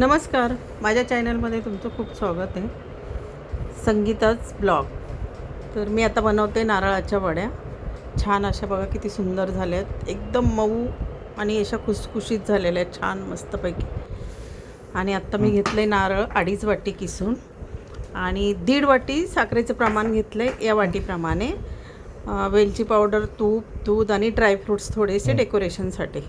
नमस्कार. माझ्या चॅनलमध्ये तुमचं खूप स्वागत आहे. संगीताच ब्लॉग. तर मी आता बनवते नारळाच्या वड्या. छान अशा बघा किती सुंदर झाल्या आहेत एकदम मऊ आणि अशा खुसखुशीत झालेल्या आहेत. छान मस्तपैकी. आणि आत्ता मी घेतलं आहे नारळ अडीच वाटी किसून. आणि दीड वाटी साखरेचं प्रमाण घेतलं आहे या वाटीप्रमाणे वेलची पावडर तूप दूध आणि ड्रायफ्रूट्स थोडेसे डेकोरेशनसाठी.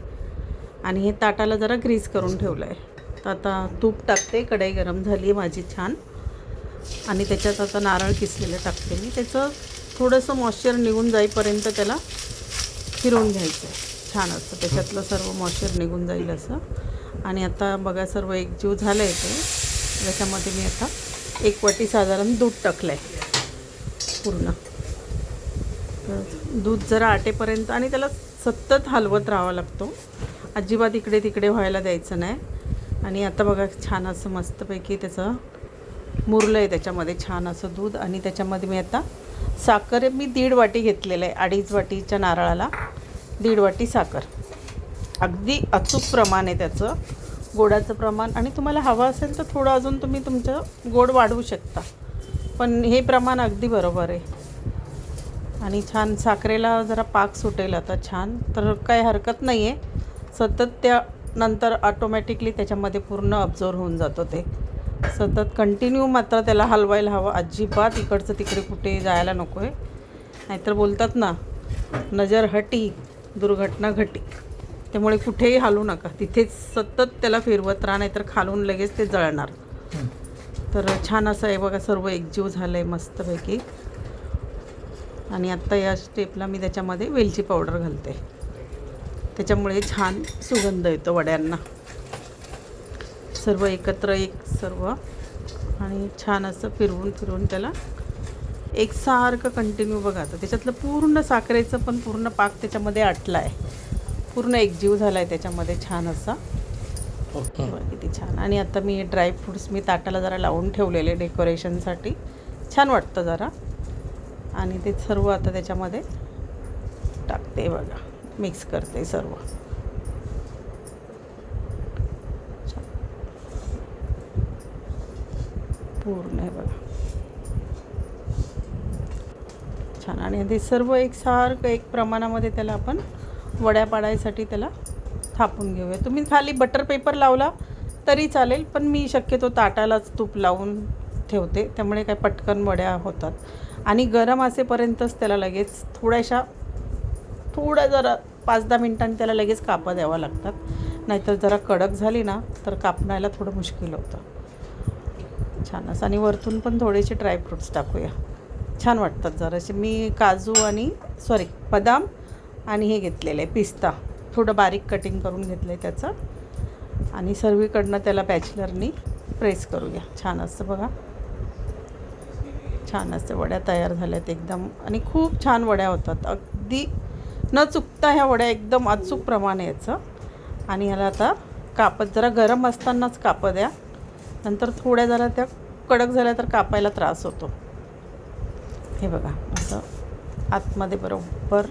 आणि हे ताटाला जरा ग्रीस करून ठेवलं आहे तर आता तूप टाकते कढई गरम झाली आहे माझी छान. आणि त्याच्यात आता नारळ किसलेलं टाकते मी. त्याचं थोडंसं मॉइश्चर निघून जाईपर्यंत त्याला फिरवून घ्यायचं आहे. छान असतं. त्याच्यातलं सर्व मॉइश्चर निघून जाईल असं. आणि आता बघा सर्व एकजीव झालं आहे ते. त्याच्यामध्ये मी आता एक वाटी साधारण दूध टाकलं आहे पूर्ण. तर दूध जरा आटेपर्यंत आणि त्याला सतत हलवत राहावा लागतो. अजिबात इकडे तिकडे व्हायला द्यायचं नाही. आणि आता बघा छान असं मस्तपैकी त्याचं मुरलं आहे त्याच्यामध्ये छान असं दूध. आणि त्याच्यामध्ये मी आता साखर मी दीड वाटी घेतलेलं आहे अडीच वाटीच्या नारळाला दीड वाटी साखर. अगदी अचूक प्रमाण आहे त्याचं गोडाचं प्रमाण. आणि तुम्हाला हवं असेल तर थोडं अजून तुम्ही तुमचं गोड वाढवू शकता. पण हे प्रमाण अगदी बरोबर आहे. आणि छान साखरेला जरा पाक सुटेल आता छान तर काही हरकत नाही आहे सतत त्या नंतर ऑटोमॅटिकली त्याच्यामध्ये पूर्ण अब्झॉर्व होऊन जातो ते. सतत कंटिन्यू मात्र त्याला हलवायला हवं. अजिबात इकडचं तिकडे कुठे जायला नको आहे नाहीतर बोलतात ना नजर हटी दुर्घटना घटी. त्यामुळे कुठेही हलू नका. तिथेच सतत त्याला फिरवत राहा नाहीतर खालून लगेच ते जळणार. तर छान असं आहे बघा सर्व एकजीव झालं आहे मस्तपैकी. आणि आत्ता या स्टेपला मी त्याच्यामध्ये वेलची पावडर घालते. त्याच्यामुळे छान सुगंध येतो वड्यांना. सर्व एकत्र एक सर्व. आणि छान असं फिरवून फिरवून त्याला एकसारखं कंटिन्यू बघा. आता त्याच्यातलं पूर्ण साखरेचं पण पूर्ण पाक त्याच्यामध्ये आटला आहे पूर्ण एकजीव झाला आहे त्याच्यामध्ये छान असा. ओके. किती छान. आणि आता मी ड्रायफ्रूट्स मी ताटाला जरा लावून ठेवलेले डेकोरेशनसाठी छान वाटतं जरा. आणि ते सर्व आता त्याच्यामध्ये टाकते बघा. मिक्स करते सर्व. पूर्ण आहे बघा. छान. आणि ते सर्व एकसारखं एक प्रमाणामध्ये त्याला आपण वड्या पाडायसाठी त्याला थापून घेऊया. तुम्ही खाली बटर पेपर लावला तरी चालेल पण मी शक्यतो ताटालाच तूप लावून ठेवते. त्यामुळे काय पटकन वड्या होतात. आणि गरम असेपर्यंतच त्याला लगेच थोड्याशा थोडं जरा पाच दहा मिनटांनी त्याला लगेच कापा द्यावा लागतात. नाहीतर जरा कडक झाली ना तर कापण्याला थोडं मुश्किल होतं. छान असं. आणि वरतून पण थोडेसे ड्रायफ्रूट्स टाकूया. छान वाटतात जरासे. मी काजू आणि सॉरी बदाम आणि हे घेतलेलं आहे पिस्ता. थोडं बारीक कटिंग करून घेतलं आहे त्याचं. आणि सर्वीकडनं त्याला बॅचलरनी प्रेस करूया. छान असतं बघा. छान असते वड्या तयार झाल्यात एकदम. आणि खूप छान वड्या होतात. अगदी न चुकता ह्या वड्या एकदम अचूक प्रमाणे याचं आणि ह्याला आता कापत जरा गरम असतानाच कापं द्या नंतर थोड्या जरा त्या कडक झाल्या तर कापायला त्रास होतो. हे बघा असं आतमध्ये बरोबर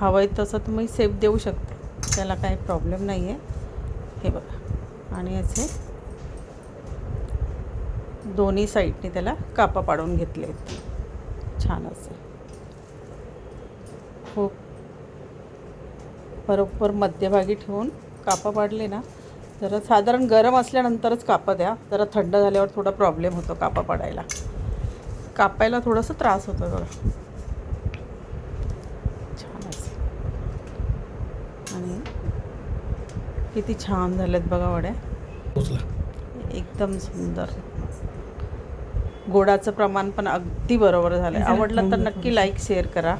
हवं आहे तसं तुम्ही सेप देऊ शकता. त्याला काही प्रॉब्लेम नाही आहे हे बघा आणि याचे दोन्ही साईडने त्याला कापा पाडून घेतले आहेत छान असे खूप बरोबर मध्यभागी ठेवून कापा पाडले ना जरा साधारण गरम असल्यानंतरच कापा द्या. जरा थंड झाल्यावर थोडा प्रॉब्लेम होतो कापा पाडायला. कापायला थोडंसं त्रास होतो बघा. छान असं आणि किती छान झाल्यात बघा वड्या. एकदम सुंदर. गोडाचं प्रमाण पण अगदी बरोबर झालं आवडलं तर नक्की लाईक शेअर करा.